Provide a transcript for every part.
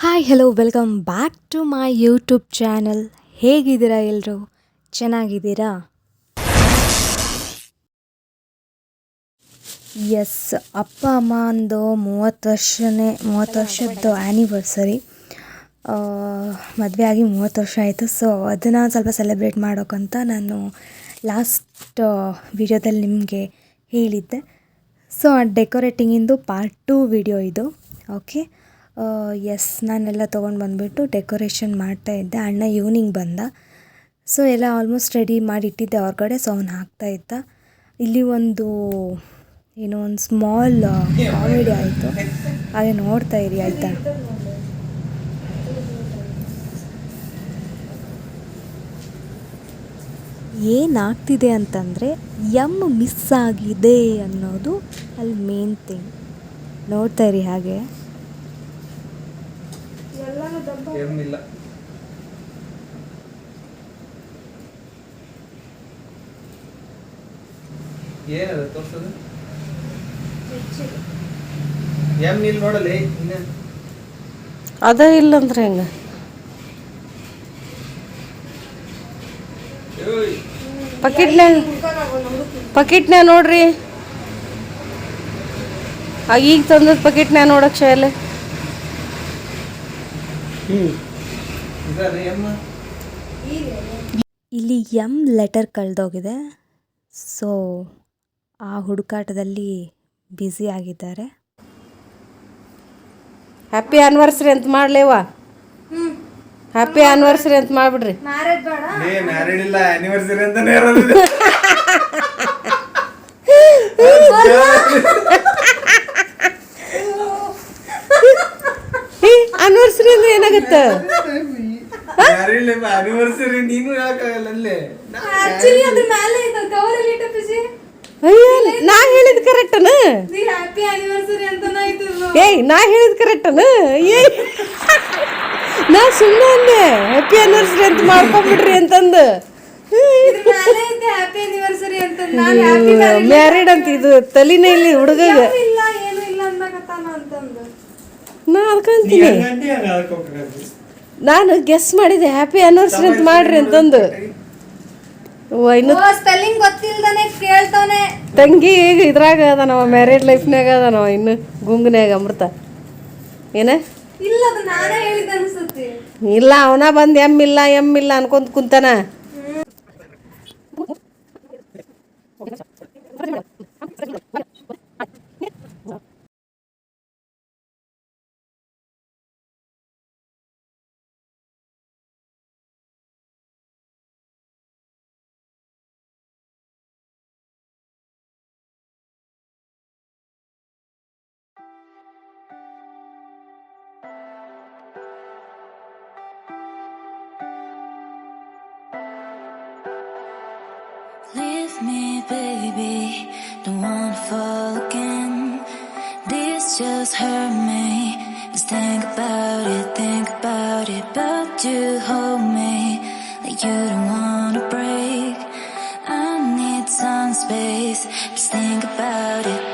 Hi hello welcome back to my YouTube channel ಹೇಗಿದ್ದೀರಾ ಎಲ್ಲರೂ ಚೆನ್ನಾಗಿದ್ದೀರಾ? ಎಸ್ ಅಪ್ಪ, ಅಮ್ಮ ಅಂದು ಮೂವತ್ತು ವರ್ಷನೇ, ಮೂವತ್ತು ವರ್ಷದ್ದು ಆ್ಯನಿವರ್ಸರಿ ಮದುವೆ ಆಗಿ ಮೂವತ್ತು ವರ್ಷ ಆಯಿತು. ಸೊ ಅದನ್ನು ಸ್ವಲ್ಪ ಸೆಲೆಬ್ರೇಟ್ ಮಾಡೋಕ್ಕಂತ ನಾನು ಲಾಸ್ಟ್ ವಿಡಿಯೋದಲ್ಲಿ ನಿಮಗೆ ಹೇಳಿದ್ದೆ. ಸೊ ಆ ಡೆಕೋರೇಟಿಂಗಿಂದು ಪಾರ್ಟ್ ಟು ವಿಡಿಯೋ ಇದು. ಓಕೆ ಎಸ್ ನಾನೆಲ್ಲ ತೊಗೊಂಡು ಬಂದುಬಿಟ್ಟು ಡೆಕೋರೇಷನ್ ಮಾಡ್ತಾ ಇದ್ದೆ. ಅಣ್ಣ ಈವ್ನಿಂಗ್ ಬಂದ. ಸೊ ಎಲ್ಲ ಆಲ್ಮೋಸ್ಟ್ ರೆಡಿ ಮಾಡಿ ಇಟ್ಟಿದ್ದೆ ಹೊರಗಡೆ ಸೊ ಅವ್ನು ಹಾಕ್ತಾ ಇದ್ದ ಇಲ್ಲಿ ಒಂದು, ಏನೋ ಒಂದು ಸ್ಮಾಲ್ ಕಾಮಿಡಿ ಆಯಿತು. ಹಾಗೆ ನೋಡ್ತಾ ಇರಿ ಆಯಿತಾ? ಏನಾಗ್ತಿದೆ ಅಂತಂದರೆ ಎಂ ಮಿಸ್ ಆಗಿದೆ ಅನ್ನೋದು ಅಲ್ಲಿ ಮೇನ್ ಥಿಂಗ್ ನೋಡ್ತಾ ಇರಿ ಹಾಗೆ. ಏನಿಲ್ಲ. ಏನದ ತೋರ್ಸದು? ಎಂ ಇಲ್ಲಿ ನೋಡಲಿ ಅದ ಇಲ್ಲ ಅಂದ್ರೆ ಹೆಂಗ? ಏಯ್, ಪಕೆಟ್ನ್ಯಾಗ ಪಕೆಟ್ನ್ಯಾಗ ನೋಡ್ರಿ. ಈಗ ತಂದದ ಪಕೆಟ್ನ್ಯಾಗ ನೋಡಕ್ ಶಾಲೆ. ಇಲ್ಲಿ ಎಂ ಲೆಟರ್ ಕಳೆದೋಗಿದೆ. ಸೊ ಆ ಹುಡುಕಾಟದಲ್ಲಿ ಬ್ಯುಸಿ ಆಗಿದ್ದಾರೆ. ಹ್ಯಾಪಿ ಆನಿವರ್ಸರಿ ಅಂತ ಮಾಡ್ಲೇವಾ? ಹ್ಯಾಪಿ ಆನಿವರ್ಸರಿ ಅಂತ ಮಾಡ್ಬಿಡ್ರಿ. ಏ ಮ್ಯಾರಿಡ್ ಇಲ್ಲ ಆನಿವರ್ಸರಿ ಅಂತಾನೆ ಇರೋದು ಇದು. ಆನಿವರ್ಸರಿ ಅಂದ್ರೆ ಏನಾಗತ್ತ ಮ್ಯಾರಿಡ್ ಇಲ್ಲ ಆನಿವರ್ಸರಿ ನೀನು ಹೇಳಕ್ಕಾಗಲ್ಲ ಅಲ್ಲೇ ಆಕ್ಚುಲಿ ಅದ್ರ ಮೇಲೆ ಇದೆ ಕವರ್ ಅಲ್ಲಿ ಇಟ್ಟಪ್ಪಿಸಿ ಅಯ್ಯೋ ನಾ ಹೇಳಿದ್ದು ಕರೆಕ್ಟನ ನೀ ಹ್ಯಾಪಿ ಆನಿವರ್ಸರಿ ಅಂತಾನ ಏಯ್ ನಾ ಹೇಳಿದ್ದು ಕರೆಕ್ಟನ ಏಯ್. ನಾ ಸುಮ್ಮನೆ ಅಂದೆ ಹ್ಯಾಪಿ ಆನಿವರ್ಸರಿ ಅಂತ ಮಾಡ್ಕೊಂಡ್ಬಿಡ್ರಿ ಅಂತಂದು. ಇದ್ರ ಮೇಲೆ ಐತೆ ಹ್ಯಾಪಿ ಆನಿವರ್ಸರಿ ಅಂತ. ನಾನು ಹ್ಯಾಪಿ ಮ್ಯಾರಿಡ್ ಅಂತ ಇದು ತಲಿನ ಇಲ್ಲಿ ಹುಡುಗ ಇಲ್ಲ ಏನು ಇಲ್ಲ ಅನ್ನಕತ್ತಾನ ಅಂತಂದು. ನಾ ಅದ್ಕೊಂತೀನಿ ನಾನು ಗೆಸ್ ಮಾಡಿದೆ ಹ್ಯಾಪಿ ಆನಿವರ್ಸರಿ ಅಂತ ಮಾಡ್ರಿ ಅಂತಂದು. ಸ್ಪೆಲ್ಲಿಂಗ್ ಗೊತ್ತಿಲ್ದಾನೆ ಕೇಳ್ತಾನೆ ತಂಗಿ ಈಗ ಇದ್ರಾಗ ಅದ ನಾವು ಮ್ಯಾರೇಡ್ ಲೈಫ್ನಾಗ ಅದ ನಾವು ಇನ್ನು ಗುಂಗ್ನ್ಯಾಗ ಅಮೃತ. ಏನ? ಇಲ್ಲ ಅದು ನಾನೇ ಹೇಳಿದ ಅನ್ಸುತ್ತೆ. ಇಲ್ಲ ಅವನ ಬಂದು ಎಮ್ಮಿಲ್ಲ ಇಲ್ಲ ಎಂ ಇಲ್ಲ ಅನ್ಕೊಂತ ಕುಂತಾನ. Me, baby. Don't wanna fall again. This just hurt me. Just think about it, think about it. But you hold me like you don't wanna break. I need some space. Just think about it,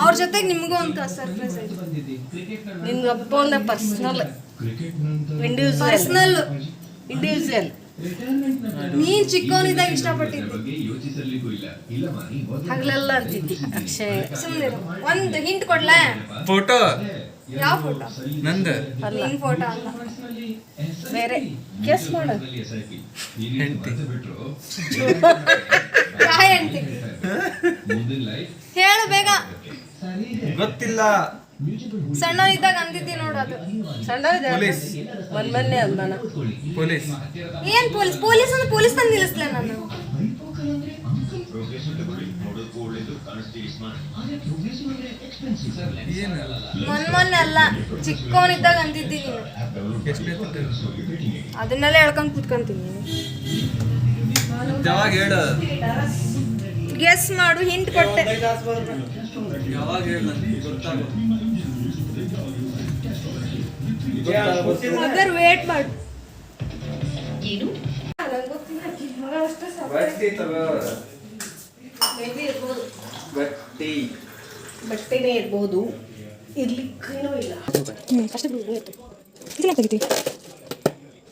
ಅವ್ರ ಜೊತೆಗೆ ನಿಮಗೂ ಒಂದು surprise ಐತೆ ನಿಮ್ಗೆ ಅಪ್ಪ ಒಂದ personal individual personal individual ನೀನ್ ಚಿಕ್ಕವನಿದ್ದಾಗ ಇಷ್ಟಪಟ್ಟಿದ್ದೆ. ಹಗಲೆಲ್ಲ ಅಂತಿದ್ದಿ. ಅಕ್ಷಯ್. ಸುಮ್ಮನೆ ಒಂದು ಹಿಂಟ್ ಕೊಡ್ಲಾ? ಫೋಟೋ ಯಾವ ಫೋಟೋ ನಂದ. ನಿನ್ ಫೋಟೋ ಅಲ್ಲ. ಬೇರೆ. ಕೆಸ್ ಮಾಡು. ಹೇಳು ಬೇಗ. ಗೊತ್ತಿಲ್ಲ. ಸಣ್ಣವನಿದ್ದಾಗ ಅಂದಿದ್ದಿ ನೋಡು ಅದು. ಸಣ್ಣ ಪೊಲೀಸ್. ಮೊನ್ನೆ ನಾನು ಪೊಲೀಸ್. ಏನ್ ಪೊಲೀಸ್? ಪೊಲೀಸ್ ಅಂದ್ರೆ ಪೊಲೀಸ್ ತಂದು ನಿಲ್ಲಿಸ್ಲೆ ನಾನು. ಮೊನ್ನೆ ಅಲ್ಲ ಚಿಕ್ಕವನಿದ್ದಾಗ ಅಂದಿದ್ದಿ ನೀನು. ಅದನ್ನೆಲ್ಲ ಹೇಳ್ಕೊಂಡ್ ಕೂತ್ಕೊಂತೀನಿ. ಯಾವಾಗ ಹೇಳು? ಗೆಸ್ ಮಾಡು ಹಿಂಟ್ ಕೊಟ್ಟೆ. ಯಾವಾಗ ಹೇಳ ಅಗರ್ ವೇಟ್ ಮಾಡು. ಬಟ್ಟಿ ತಗೋ. ಬಟ್ಟಿ. ಬಟ್ಟೆನೇ ಇರ್ಬೋದು. ಇರ್ಲಿಕ್ಕೇನೂ ಇಲ್ಲ. ತೆಗಿತಿ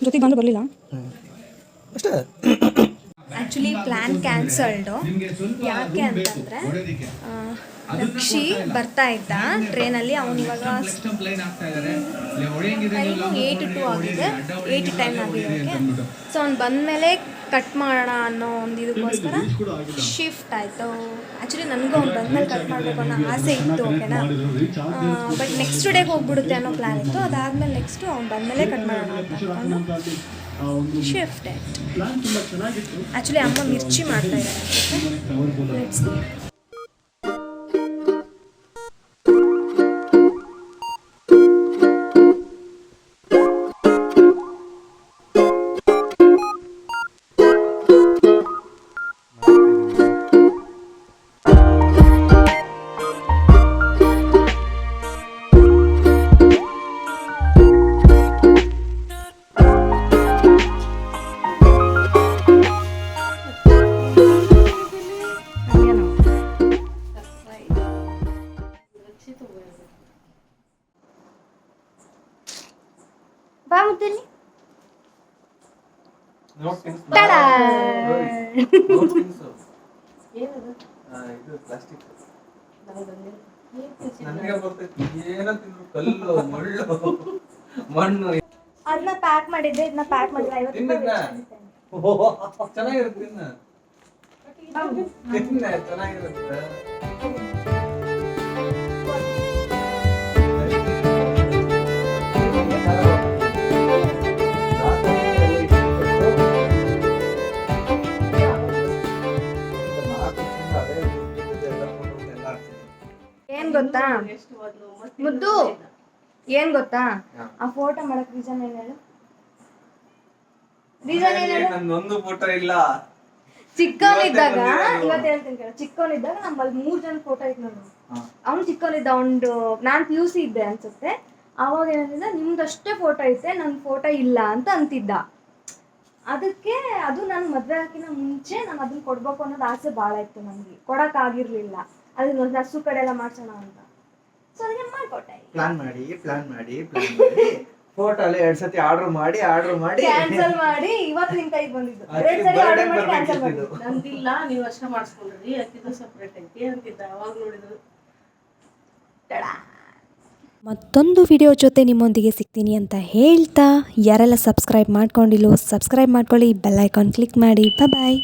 ಜೊತೆಗೆ ಬಂದು ಬರಲಿಲ್ಲ. ಆ್ಯಕ್ಚುಲಿ ಪ್ಲ್ಯಾನ್ ಕ್ಯಾನ್ಸಲ್ಡು ಯಾಕೆ ಅಂತಂದರೆ ರಕ್ಷಿ ಬರ್ತಾ ಇದ್ದ ಟ್ರೈನಲ್ಲಿ ಅವನು ಇವಾಗ ಟೈಮು ಏಯ್ಟ್ ಟು ಆಗಿದೆ. ಏಯ್ಟ್ ಟೈಮ್ ಆಗಿರೋಕ್ಕೆ ಸೊ ಅವ್ನು ಬಂದಮೇಲೆ ಕಟ್ ಮಾಡೋಣ ಅನ್ನೋ ಒಂದು ಇದಕ್ಕೋಸ್ಕರ ಶಿಫ್ಟ್ ಆಯಿತು. ಆ್ಯಕ್ಚುಲಿ ನನಗೂ ಅವ್ನು ಬಂದಮೇಲೆ ಕಟ್ ಮಾಡಬೇಕು ಅನ್ನೋ ಆಸೆ ಇತ್ತು ಓಕೆನಾ? ಬಟ್ ನೆಕ್ಸ್ಟ್ ಡೇಗೆ ಹೋಗ್ಬಿಡುತ್ತೆ ಅನ್ನೋ ಪ್ಲ್ಯಾನ್ ಇತ್ತು. ಅದಾದಮೇಲೆ ನೆಕ್ಸ್ಟು ಅವ್ನು ಬಂದಮೇಲೆ ಕಟ್ ಮಾಡೋಣ ಅಂತ. ಶಿಫ್ಟ್ ಆಯ್ತು ಆ್ಯಕ್ಚುಲಿ ಅಮ್ಮ ಮಿರ್ಚಿ ಮಾಡ್ತಾ ಇದ್ದಾರೆ. ಮಣ್ಣು ಅದನ್ನ ಪ್ಯಾಕ್ ಮಾಡಿದ್ದೆ ಇದನ್ನ ಪ್ಯಾಕ್ ಮಾಡಿದ್ರೆ ಐವತ್ತು ಚೆನ್ನಾಗಿರುತ್ತೆ ಚೆನ್ನಾಗಿರುತ್ತೆ. ಏನ್ ಗೊತ್ತಾ? ಮುದ್ದು ಏನ್ ಗೊತ್ತಾ? ಆ ಫೋಟೋ ಮಾಡಕ್ ರೀಸನ್ ಏನ್ ಹೇಳು? ರೀಸನ್ ಏನ್ ಹೇಳು? ಫೋಟೋ ಇಲ್ಲ. ಚಿಕ್ಕವನಿದ್ದಾಗ ಇವತ್ತೇ ಇವತ್ತು ಹೇಳ್ತೀನಿ ಕೇಳ. ಚಿಕ್ಕವನಿದ್ದಾಗ ನಮ್ಮಲ್ಲಿ ಮೂರ್ ಜನ ಫೋಟೋ ಇತ್ತು ನಾನು ಅವ್ನು ಚಿಕ್ಕವನಿದ್ದ ಒಂದು ನಾನ್ ಪಿ ಯು ಸಿ ಇದ್ದೆ ಅನ್ಸುತ್ತೆ. ಅವಾಗ ಏನಂತಿದ್ದ ನಿಮ್ದಷ್ಟೇ ಫೋಟೋ ಐತೆ ನನ್ ಫೋಟೋ ಇಲ್ಲ ಅಂತ ಅಂತಿದ್ದ. ಅದಕ್ಕೆ ಅದು ನಾನು ಮದ್ವೆ ಹಾಕಿನ ಮುಂಚೆ ನಾನು ಅದನ್ನ ಕೊಡ್ಬೇಕು ಅನ್ನೋದು ಆಸೆ ಭಾಳ ಇತ್ತು ನನಗೆ. ಕೊಡಕ್ ಆಗಿರ್ಲಿಲ್ಲ. ಅದನ್ನ ಒಂದು ಹಸು ಕಡೆ ಎಲ್ಲ ಮಾಡ್ಸೋಣ ಅಂತ. ಸೊ ಅದಕ್ಕೆ ಮಾಡ್ಕೊಟ್ಟೆ. ಪ್ಲಾನ್ ಮಾಡಿ ಪ್ಲಾನ್ ಮಾಡಿ ಪ್ಲಾನ್ ಮಾಡಿ. ಫೋಟೋ ಅಲ್ಲಿ ಎರಡ್ ಸತಿ ಆರ್ಡರ್ ಮಾಡಿ ಆರ್ಡರ್ ಮಾಡಿ. ಕ್ಯಾನ್ಸಲ್ ಮಾಡಿ. ಇವತ್ತು ನಿಮ್ಮ ಕೈಗೆ ಬಂದಿದ್ದು. ಎರಡ್ ಸರಿ ಆರ್ಡರ್ ಮಾಡಿ ಕ್ಯಾನ್ಸಲ್ ಮಾಡಿದ್ದು. ನಂದಿಲ್ಲ ನೀವು ಅಷ್ಟೇ ಮಾಡಿಸ್ಕೊಂಡ್ರಿ. ಅಕ್ಕಿದು ಸಪ್ರೇಟ್ ಐತಿ ಅಂತಿದ್ದ. ಅವಾಗ ನೋಡಿದ್ರು. ಮತ್ತೊಂದು ವಿಡಿಯೋ ಜೊತೆ ನಿಮ್ಮೊಂದಿಗೆ ಸಿಗ್ತೀನಿ ಅಂತ ಹೇಳ್ತಾ ಯಾರೆಲ್ಲ ಸಬ್ಸ್ಕ್ರೈಬ್ ಮಾಡ್ಕೊಂಡಿಲ್ಲೋ ಸಬ್ಸ್ಕ್ರೈಬ್ ಮಾಡ್ಕೊಳ್ಳಿ ಬೆಲ್ ಐಕಾನ್ ಕ್ಲಿಕ್ ಮಾಡಿ. ಬಾಯ್